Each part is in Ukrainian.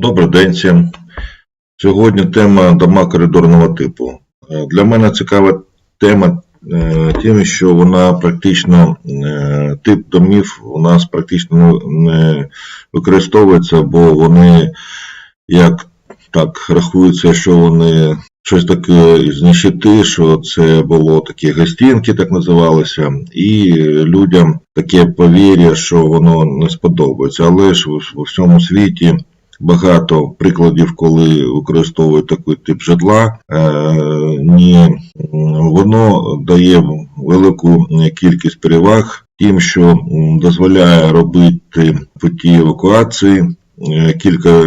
Добрий день всім. Сьогодні тема дома коридорного типу. Е, Для мене цікава тема е, тим, що вона практично, е, тип домів у нас практично не використовується, бо вони як так рахується, що вони щось таке з ніщити, що це було такі гостинки, так називалися, і людям таке повір'я, що воно не сподобається. Але ж у всьому світі багато прикладів, коли використовують такий тип житла, е, ні, воно дає велику кількість переваг тим, що дозволяє робити путі евакуації. Е, Кілька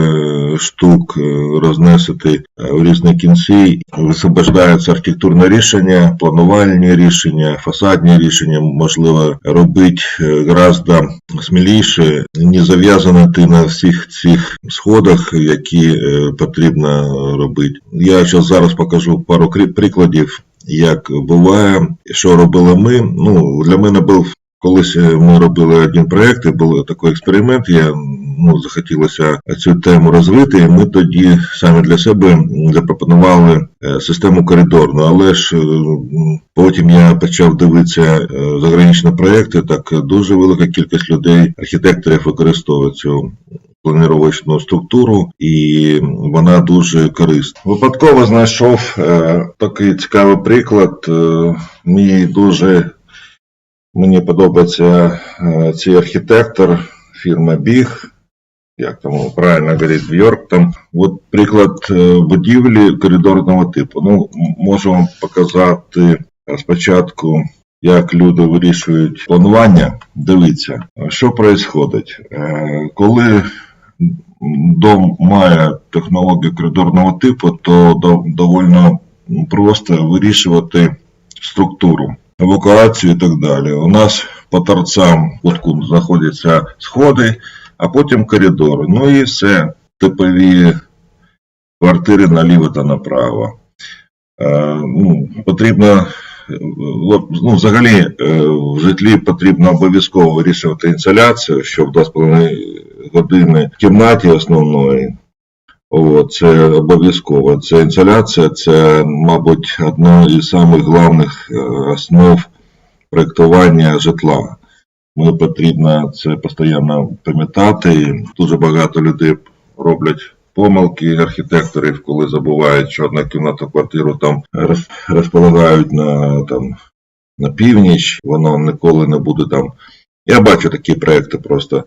штук е, рознесити е, в різні кінці, висвобождаються архітектурне рішення, планувальні рішення, фасадні рішення можливо робити гораздо сміліше, не зав'язати на всіх цих сходах, які потрібно робити. Я зараз зараз покажу пару прикладів, як буває, що робили ми. Ну, для мене був колись е, ми робили один проєкт, і був такий експеримент. Я ну, захотілося цю тему розвити, і ми тоді самі для себе запропонували е, систему коридорну. Але ж е, потім я почав дивитися заграничні проєкти, так дуже велика кількість людей, архітекторів використовують цю планировочну структуру, і вона дуже корисна. Випадково знайшов такий цікавий приклад. Мені дуже мені подобається е, цей архітектор фірма Біг. Як там правильно говорить Бьорк, там от приклад е, будівлі коридорного типу. Ну, можу вам показати спочатку, як люди вирішують планування. Дивіться, що відбувається. Коли дом має технологію коридорного типу, то до- довольно просто вирішувати структуру, евакуацію і так далі. У нас по торцям кутку знаходяться сходи, а потім коридори. Ну і все, типові квартири наліво та направо. Е, ну, потрібно, ну, взагалі, е, в житлі потрібно обов'язково вирішувати інсоляцію, що в 2,5 години в кімнаті основної. О, це обов'язково. Це інсоляція, це, мабуть, одна із самих головних е, основ проєктування житла. Ми потрібно це постійно пам'ятати. Дуже багато людей роблять помилки архітекторів, коли забувають, що однокімнатну квартиру там роз- розполагають на, там, на північ, воно ніколи не буде там. Я бачу такі проекти просто.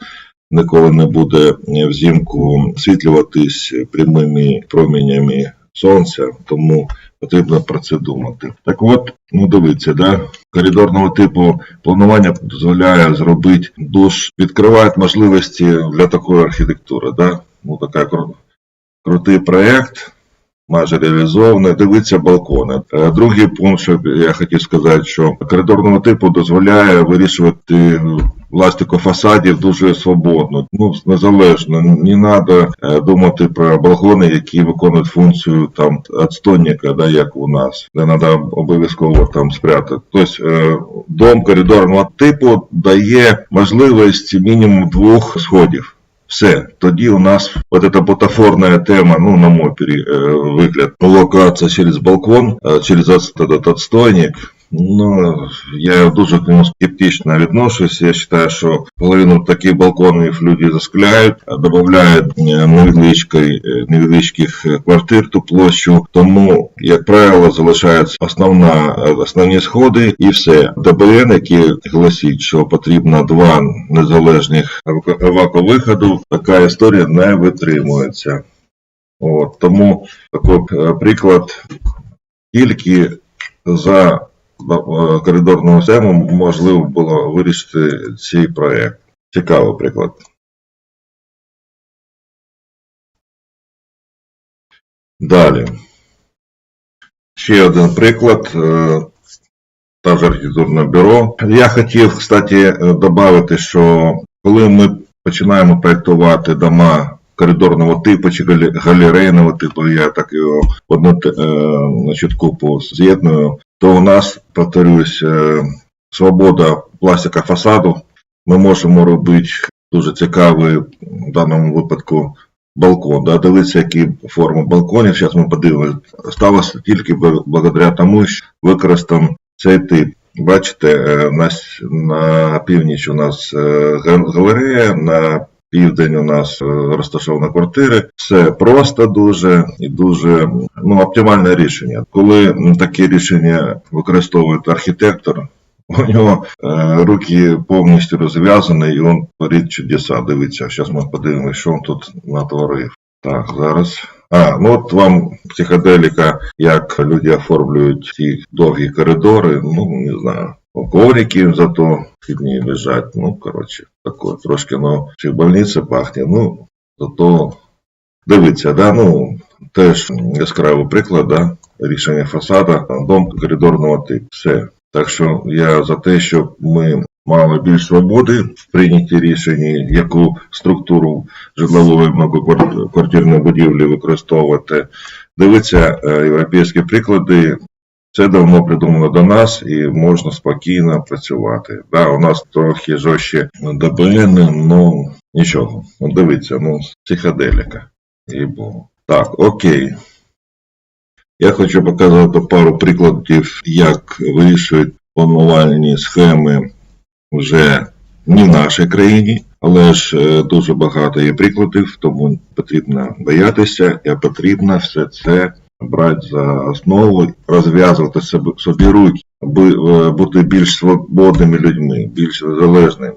Ніколи не буде взимку освітлюватись прямими промінями сонця, тому потрібно про це думати. Так от, ну дивіться, да, коридорного типу планування дозволяє зробити душ, відкриває можливості для такої архітектури. Да? Ну, така кру- крутий проєкт, майже реалізований. Дивіться балкони. Е, Другий пункт, що я хотів сказати, що коридорного типу дозволяє вирішувати пластику фасадів дуже свободно, ну незалежно. Не треба думати про балкони, які виконують функцію там отстойника, да, як у нас, де треба обов'язково там спрятати. Тобто е, дом коридорного типу дає можливість мінімум двох сходів. Все, тоді у нас вот эта бутафорная тема, ну, на мой пере- э, выгляд, локация через балкон, э, через от- этот отстойник, ну, я дуже к нему скептично відношусь. Я вважаю, що половину таких балконів люди заскляють, додають невеличкої, е, невеличких е, квартир ту площу, тому, як правило, залишається основна, основні сходи і все. ДБН, який гласить, що потрібно два незалежних еваковиходу, така історія не витримується. От, тому такий е, приклад тільки за коридорну тему можливо було вирішити цей проєкт. Цікавий приклад. Далі. Ще один приклад. е, Та ж архітектурне бюро. Я хотів, кстати, додати, що коли ми починаємо проєктувати дома коридорного типу чи галерейного типу, я так його одну е, значить, купу з'єдную, то у нас, повторюсь, е, свобода пластика фасаду. Ми можемо робити дуже цікаві в даному випадку балкон. Да? Дивіться, які форми балконів. Зараз ми подивимося. Сталося тільки бл- благодаря тому, що використан цей тип. Бачите, е, на, на північ у нас е, галерея, на південь у нас е, розташована квартири. Все просто дуже і дуже ну, оптимальне рішення. Коли таке рішення використовує архітектор, у нього е, руки повністю розв'язані, і він творить чудеса. Дивіться, зараз ми подивимося, що він тут натворив. Так, зараз. А, ну от вам психоделіка, як люди оформлюють ці довгі коридори, ну, не знаю. Коврики зато фігні лежать, ну, коротше, таке, трошки, ну, чи в больниці пахне, ну, зато дивіться, да, ну, теж яскравий приклад, да, рішення фасада, дом коридорного типу, все. Так що я за те, щоб ми мали більш свободи в прийнятті рішень, яку структуру житлової многоквартирної будівлі використовувати. Дивіться е, європейські приклади. Це давно придумано до нас і можна спокійно працювати. Да, у нас трохи жорстче ДБН, ну нічого. Ну, дивіться, ну, психоделіка. Так, окей. Я хочу показати пару прикладів, як вирішують планувальні схеми вже не в нашій країні, але ж е, дуже багато є прикладів, тому потрібно боятися, і потрібно все це брати за основу, розв'язувати собі, руки, е, бути більш свободними людьми, більш залежними.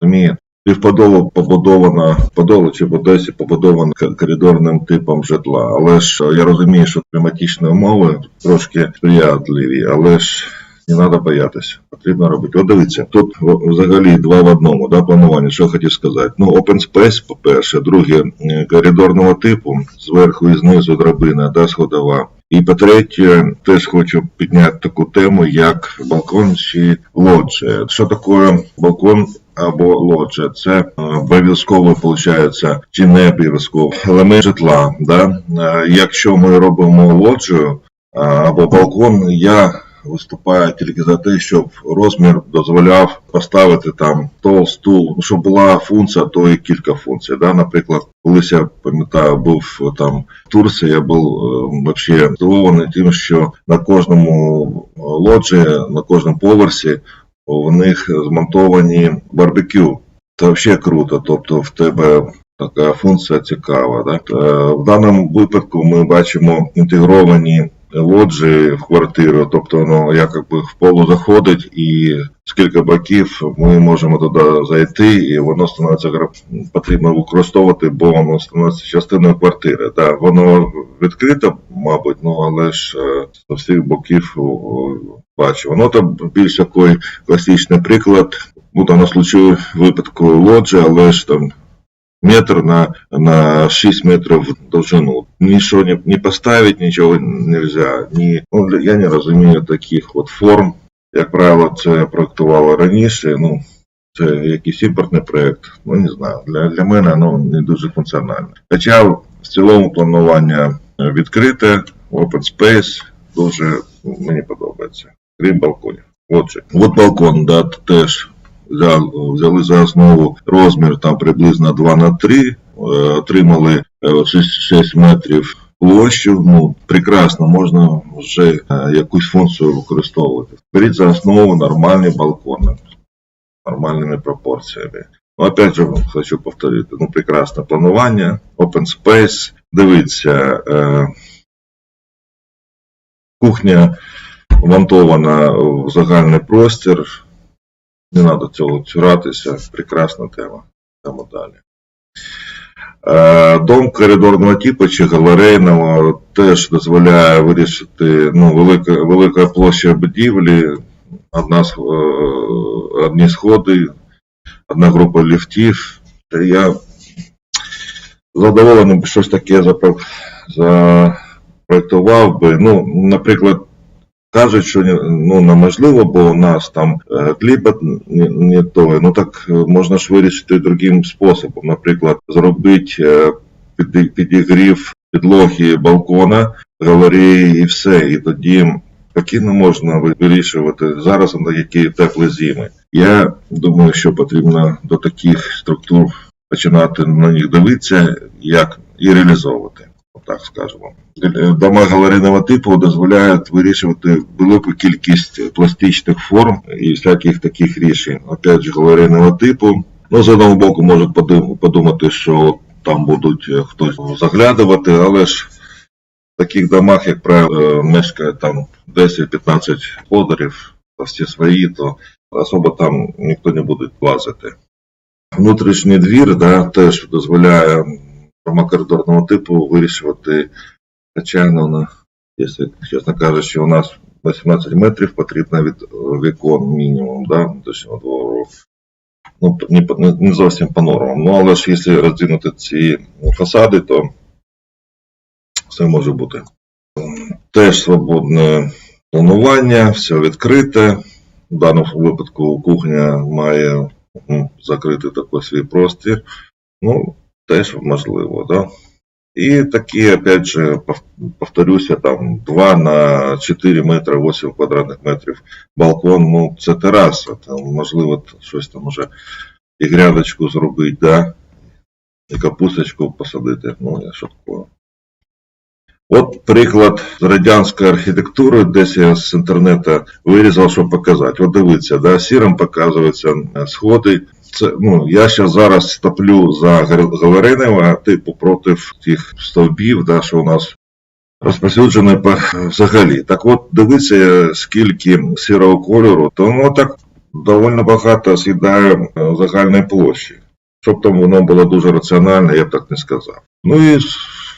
Розумієте? Півподоба побудована, Подола чи в Одесі побудована коридорним типом житла. Але ж я розумію, що кліматичні умови трошки сприятливі, але ж не треба боятися. Потрібно робити. От дивіться, тут взагалі два в одному, да, планування. Що я хотів сказати? Ну, open space, по-перше, друге, коридорного типу, зверху і знизу драбина, да, сходова. І по-третє, теж хочу підняти таку тему, як балкон чи лоджія. Що таке балкон або лоджія? Це е, обов'язково, виходить, чи не обов'язково елемент житла. Да? Е, Якщо ми робимо лоджію або балкон, я виступаю тільки за те, щоб розмір дозволяв поставити там стол, стул, ну, щоб була функція, то і кілька функцій. Да? Наприклад, колись я пам'ятаю, був там в Турції, я був е, взагалі здивований тим, що на кожному лоджі, на кожному поверсі в них змонтовані барбекю. Це взагалі круто. Тобто в тебе така функція цікава. Да? Е, В даному випадку ми бачимо інтегровані лоджії в квартиру, тобто воно якби в полу заходить і з кілька боків ми можемо туди зайти, і воно становиться потрібно використовувати, бо воно становиться частиною квартири. Да, воно відкрите, мабуть, ну але ж е, з всіх боків бачу. Воно там більш такий класичний приклад. Ну, там на случаю випадку лоджі, але ж там метр на, на 6 метров в довжину. Ничего не, не поставить, ничего нельзя. Ні, ну, я не розумію таких от форм. Як правило, це проектувало раніше. Ну, це якийсь імпортний проект. Ну, не знаю. Для, для мене ну, не дуже функціональне. Хоча в цілому планування відкрите, open space дуже ну, мені подобається. Крім балконів. Отже, от балкон, да, теж взяли, за основу розмір там приблизно 2 на 3, е, отримали е, 6, 6 метрів площу. Ну, прекрасно, можна вже е, якусь функцію використовувати. Беріть за основу нормальні балкони, нормальними пропорціями. Ну, опять же, хочу повторити, ну, прекрасне планування, open space, дивіться, е, кухня вмонтована в загальний простір, не треба цього цуратися. Прекрасна тема. Йдемо далі. Е, Дом коридорного типу чи галерейного теж дозволяє вирішити ну, велика, велика площа будівлі, одна, е, одні сходи, одна група ліфтів. Я задоволений щось таке запроектував би. Ну, наприклад, Кажуть, що ну, неможливо, бо у нас там е, не, не той. Ну так е, можна ж вирішити другим способом. Наприклад, зробити е, під- підігрів підлоги балкона, галереї і все. І тоді спокійно можна вирішувати зараз на які теплі зими. Я думаю, що потрібно до таких структур починати на них дивитися, як, і реалізовувати. Так скажемо. Дома галерейного типу дозволяють вирішувати велику кількість пластичних форм і всяких таких рішень. Опять же, галерейного типу. Ну, з одного боку, можуть подумати, що там будуть е, хтось заглядувати, але ж в таких домах, як правило, е, мешкає там 10-15 господарів, а всі свої, то особо там ніхто не буде лазити. Внутрішній двір да, теж дозволяє коридорного типу вирішувати, ну, на, якщо, чесно кажучи, у нас 18 метрів потрібно від е, вікон мінімум, да, внутрішнього двору. Ну, не, не, зовсім по нормам. Ну, але ж якщо роздвинути ці фасади, то все може бути. Теж свободне планування, все відкрите. В даному випадку кухня має закрити такий свій простір. Ну, теж можливо, да. І такі, опять же, повторюся, там 2 на 4 метри, 8 квадратних метрів балкон, ну, це тераса, там, можливо, щось там уже і грядочку зробити, да, і капусточку посадити, ну, я шуткую. От приклад з радянської архітектури, десь я з інтернету вирізав, щоб показати. От дивіться, да, сірим показуються е, сходи. Це, ну, я ще зараз стоплю за гал- галерейного типу проти тих стовбів, да, що у нас розповсюджені по- взагалі. Так от, дивіться, скільки сірого кольору, то воно так доволі багато з'їдає е, загальної площі. Щоб там воно було дуже раціональне, я б так не сказав. Ну і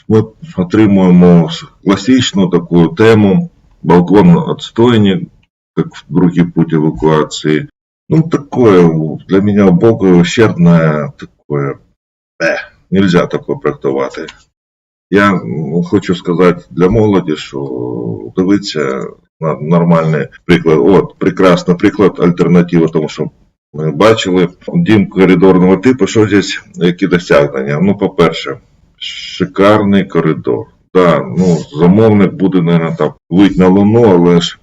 ми отримуємо класичну таку тему балкон отстойник, как другий путь эвакуации. Ну, такое для меня убогое, ущербное, такое, э, нельзя такое проектувати. Я хочу сказати для молоді, що дивиться на нормальний приклад. От, прекрасний приклад, альтернатива тому, що ми бачили. Дім коридорного типу, що здесь, які досягнення? Ну, по-перше, шикарний коридор. Да, ну, замовник буде, мабуть, так вийти на луну, але ж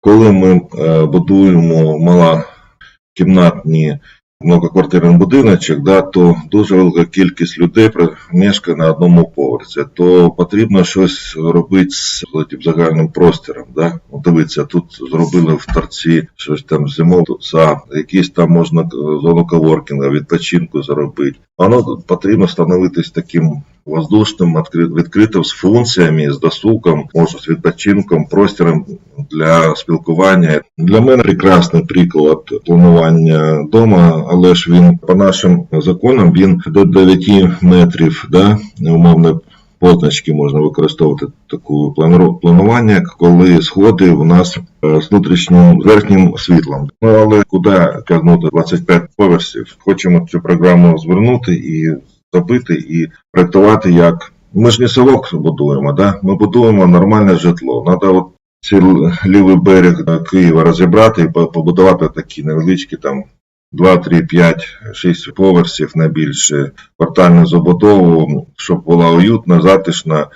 коли ми е, будуємо малокімнатні многоквартирний будиночок, да, то дуже велика кількість людей мешкає на одному поверсі, то потрібно щось робити з тим загальним простором. Да? Ну, дивіться, тут зробили в торці щось там зимов, тут якісь там можна е, зону коворкінга, відпочинку зробити. Воно потрібно становитись таким воздушним, відкри- відкритим з функціями, з досугом, може з відпочинком, простором для спілкування. Для мене прекрасний приклад планування дома, але ж він по нашим законам він до 9 метрів, да, умовно. Позначки можна використовувати таку планування, коли сходи у нас е, з внутрішнім з верхнім світлом. Ну але куди тягнути 25 поверсів? Хочемо цю програму звернути і зробити і проектувати як. Ми ж не село будуємо, да? ми будуємо нормальне житло. Надо от цей лівий берег е, Києва розібрати і побудувати такі невеличкі там 2, 3, 5, 6 поверсів на більше квартальну забудову, щоб була уютна, затишна.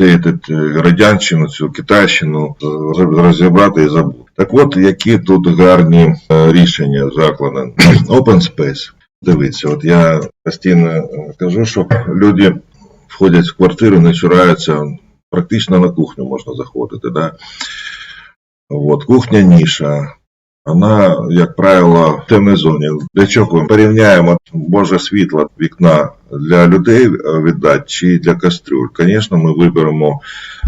Этот, е, радянщину, цю китайщину е, розібрати і забути. Так от, які тут гарні е, рішення закладені. Open Space. Дивіться, от я постійно кажу, щоб люди входять в квартиру, не чураються, практично на кухню можна заходити. Да? От, кухня ніша. Вона, як правило, в темній зоні. Для чого ми порівняємо Боже світло вікна для людей е, віддати чи для кастрюль? Звісно, ми виберемо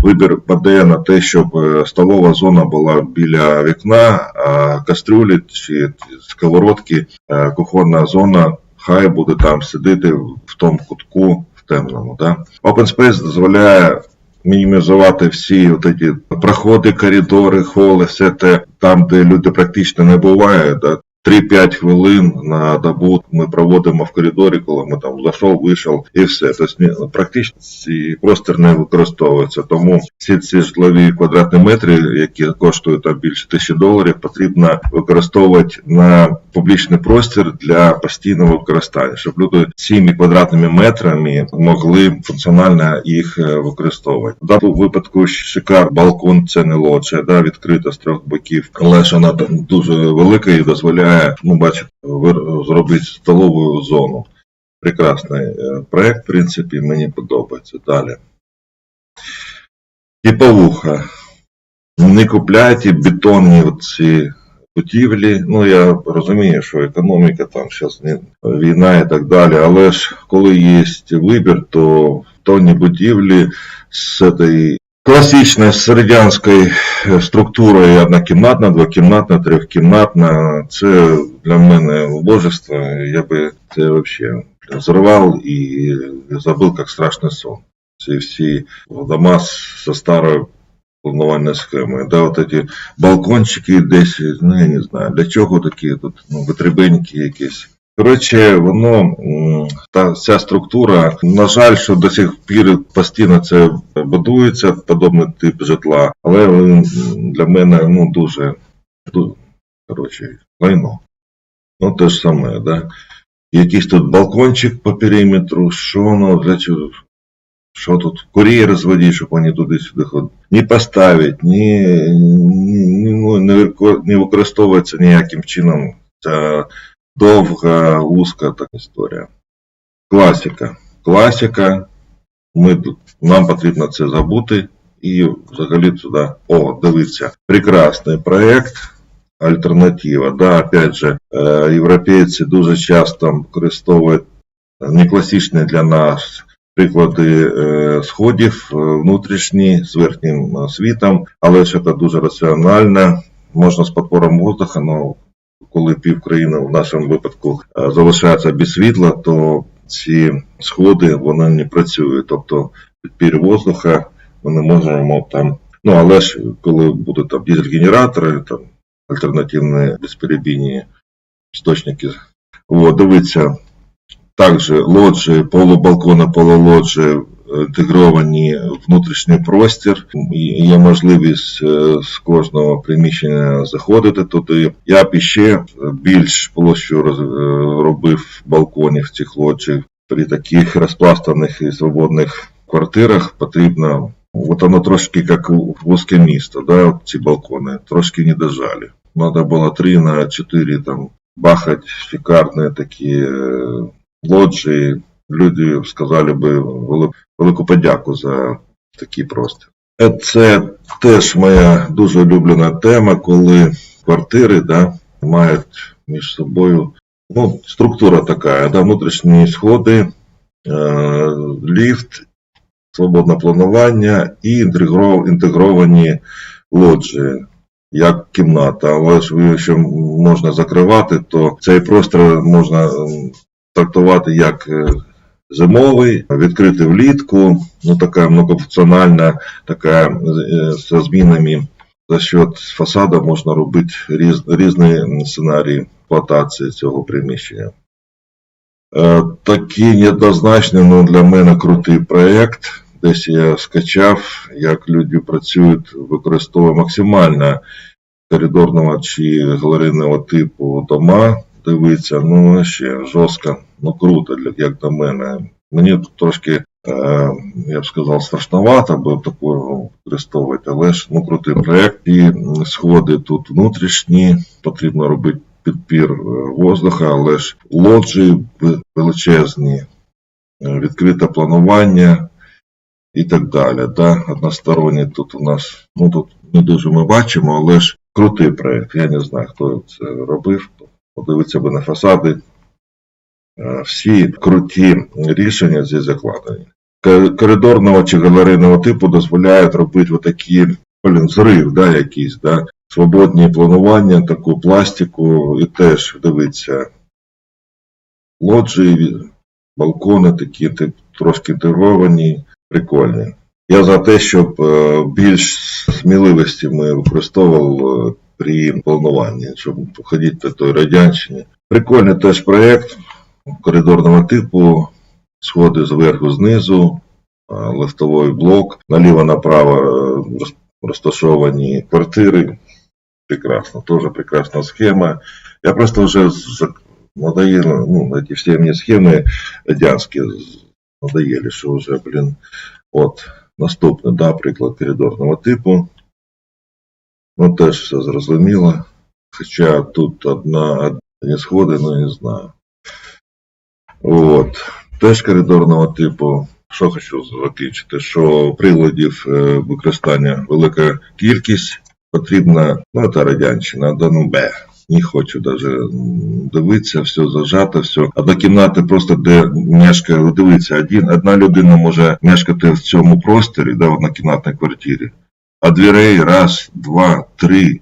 вибір паде на те, щоб е, столова зона була біля вікна, а кастрюлі чи сковородки, е, кухонна зона, хай буде там сидіти в тому кутку в темному. Да? Open Space дозволяє мінімізувати всі от ці проходи, коридори, холи, все те, там, де люди практично не бувають. Да? 3-5 хвилин на добу ми проводимо в коридорі, коли ми там зайшов, вийшов і все. Тобто практично цей простір не використовується. Тому всі ці житлові квадратні метри, які коштують там більше тисячі доларів, потрібно використовувати на публічний простір для постійного використання, щоб люди цими квадратними метрами могли функціонально їх е, використовувати. В даному випадку шикар, балкон це не лоджія, да, відкрита з трьох боків, але ж вона дуже велика і дозволяє, ну бачите, зробити столову зону. прекрасний е, проект, в принципі, мені подобається. Далі. Типовуха. Не купляйте бетонні ці будівлі. Ну, я розумію, що економіка там зараз війна і так далі, але ж коли є вибір, то бетонні будівлі з цієї класичної з радянської е, структурою однокімнатна, двокімнатна, трьохкімнатна, це для мене убожество. Я би це взагалі взорвав і забув, як страшний сон. Ці всі дома зі старою планувальною схемою. Да, от ці балкончики десь, ну я не знаю, для чого такі тут ну, витребеньки якісь. Коротше, воно та ця структура, на жаль, що до сих пір постійно це будується, подобний тип житла, але для мене ну, дуже, дуже коротше, лайно. Ну, те ж саме, да. Якийсь тут балкончик по периметру, що воно для чого? Що тут? Кур'єри розводіть, щоб вони туди-сюди ходили. Ні поставить, ні, ні, ну, не використовується ніяким чином. Ця довга, вузька така історія. Класика. Класика. Ми, нам потрібно це забути і взагалі туди. О, дивіться. Прекрасний проєкт. Альтернатива. Да, опять же, е, європейці дуже часто використовують некласичні для нас приклади е, сходів е, внутрішні з верхнім світом, але ж це дуже раціонально. Можна з подпором воздуха, але коли пів країни в нашому випадку е, залишається без світла, то ці сходи вони не працюють. Тобто підпір воздуха ми не можемо там. Ну але ж коли будуть там дизель-генератори, там альтернативні безперебійні істочники. От, дивіться, також лоджії, полубалкони, полулоджії інтегровані внутрішній простір. Є можливість е, з кожного приміщення заходити туди. Я б іще більш площу е, робив балконів цих лоджій. При таких розпластаних і свободних квартирах потрібно, от воно трошки як вузьке місто, да, ці балкони, трошки не дожали. Надо було 3 на 4 там бахать шикарні такі е, лоджії. Люди сказали би велику подяку за такий простір. Е, Це теж моя дуже улюблена тема, коли квартири да, мають між собою ну, структура така, да, внутрішні сходи, е, ліфт, свободне планування і інтегровані лоджії. Як кімната, але ж якщо можна закривати, то цей простір можна трактувати як е, зимовий, відкритий влітку, ну така многофункціональна, така е, з змінами за счет фасада можна робити різ, різні сценарії експлуатації цього приміщення. Е, Такий неоднозначний, ну для мене крутий проєкт. Десь я скачав, як люди працюють, використовує максимально коридорного чи галерейного типу дома. Дивиться, ну ще жорстко, ну круто, як до мене. Мені тут трошки, е, я б сказав, страшновато, бо такого використовувати, але ж ну крутий проєкт. І сходи тут внутрішні, потрібно робити підпір е, воздуха, але ж лоджії величезні, е, відкрите планування і так далі. Да? Односторонні тут у нас, ну тут не дуже ми бачимо, але ж крутий проєкт. Я не знаю, хто це робив. Подивитися би на фасади. Е, Всі круті рішення здесь закладені. Коридорного чи галерейного типу дозволяють робити отакі, блін, зрив, да, якийсь, да, свободні планування, таку пластику, і теж дивиться. Лоджії, балкони такі, тип, трошки інтегровані, прикольні. Я за те, щоб е, більш сміливості ми використовували е, при плануванні, щоб походити по той радянщині. Прикольний теж проєкт коридорного типу, сходи зверху знизу, лифтовий блок, наліво-направо е, розташовані квартири. Прекрасно, теж прекрасна схема. Я просто вже надоело, ну, эти все мне схемы радянські надоели, що вже, блін, от, наступний, да, приклад коридорного типу. Ну, теж все зрозуміло. Хоча тут одна, одні сходи, ну, не знаю. От. Теж коридорного типу. Що хочу закінчити, що приладів е, використання велика кількість потрібна, ну це радянщина, да ну бе. Не хочу даже дивитися, все зажато, все. А до кімнати просто де мешкає, от дивіться, один, одна людина може мешкати в цьому просторі, да, в однокімнатній квартирі, а дверей раз, два, три,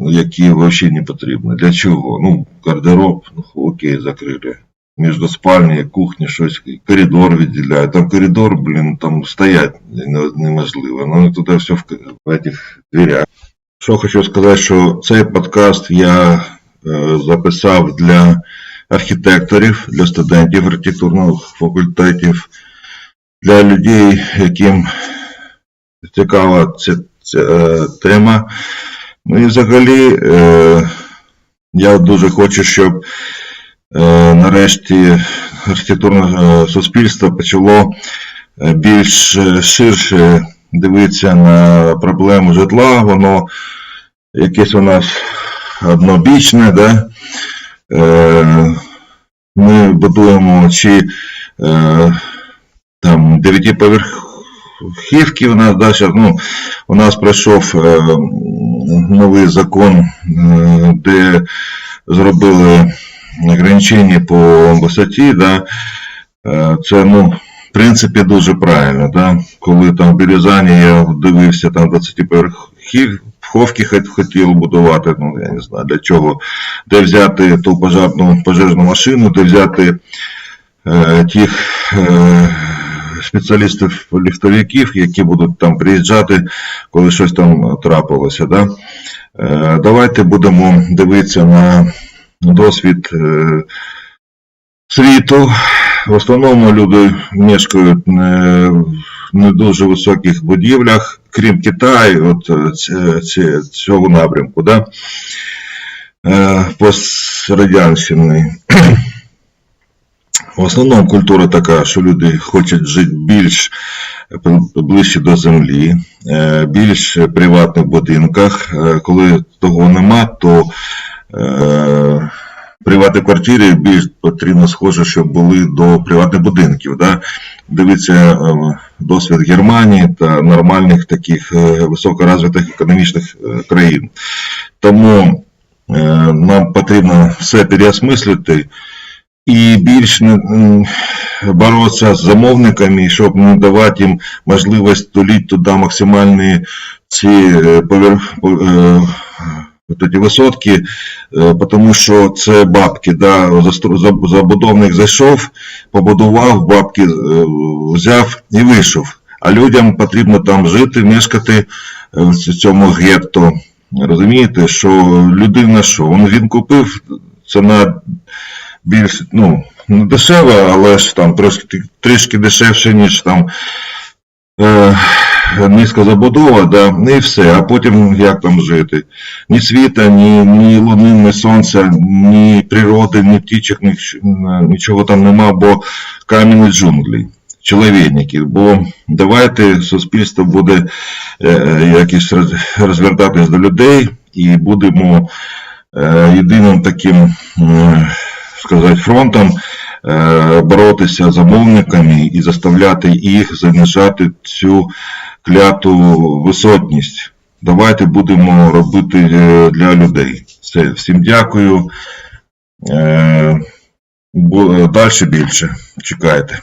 які взагалі не потрібні. Для чого? Ну, гардероб, ну окей, закрили. Між спальні, кухні, щось, коридор відділяє. Там коридор, блін, там стоять неможливо. Ну, туди все в, в этих дверях. Що хочу сказати, що цей подкаст я е, записав для архітекторів, для студентів архітектурних факультетів, для людей, яким цікава ця, ця е, тема. Ну і взагалі е, я дуже хочу, щоб е, нарешті архітектурне е, суспільство почало е, більш ширше дивитися на проблему житла. Воно якесь у нас однобічне, да? Е, ми будуємо чи е, там дев'ятиповерхівки у нас да, щас, ну, у нас пройшов е, новий закон, е, де зробили ограничення по висоті, да, Е, це, ну, в принципі, дуже правильно, да? коли там в Березані я дивився, там 20 поверхівки хот- хотіли будувати, ну, я не знаю для чого, де взяти ту пожежну, пожежну машину, де взяти е, тих е, спеціалістів ліфтовиків, які будуть там приїжджати, коли щось там трапилося. Да? Е, давайте будемо дивитися на досвід е, світу. В основному люди мешкають не в не дуже високих будівлях, крім Китаю, от е, цього напрямку, да? Е, пострадянщини. В основному культура така, що люди хочуть жити більш ближче до землі, е, більш приватних будинках. Е, Коли того нема, то е, приватні квартири більш потрібно схоже, щоб були до приватних будинків. Да? Дивіться досвід Германії та нормальних таких високорозвитих економічних країн. Тому нам потрібно все переосмислити і більш боротися з замовниками, щоб не давати їм можливість тулити туди максимальні ці е, повер... по- е, эти висотки, е, тому що це бабки. Да? Забудовник зайшов, побудував, бабки взяв і вийшов. А людям потрібно там жити, мешкати в цьому гетто. Розумієте, що людина що? Він, купив ціна більш, ну, не дешева, але ж там трошки, трішки дешевше, ніж там е, низька забудова, да, і все. А потім як там жити? Ні світа, ні, ні луни, ні сонця, ні природи, ні птічок, ні, нічого там нема, бо кам'яні джунглі. Чоловічники, бо давайте суспільство буде е, е, якось розвертатись до людей і будемо е, єдиним таким е, сказати, фронтом е, боротися з замовниками і заставляти їх занижати цю кляту висотність. Давайте будемо робити е, для людей. Все, всім дякую. Е, Далі більше. Чекайте.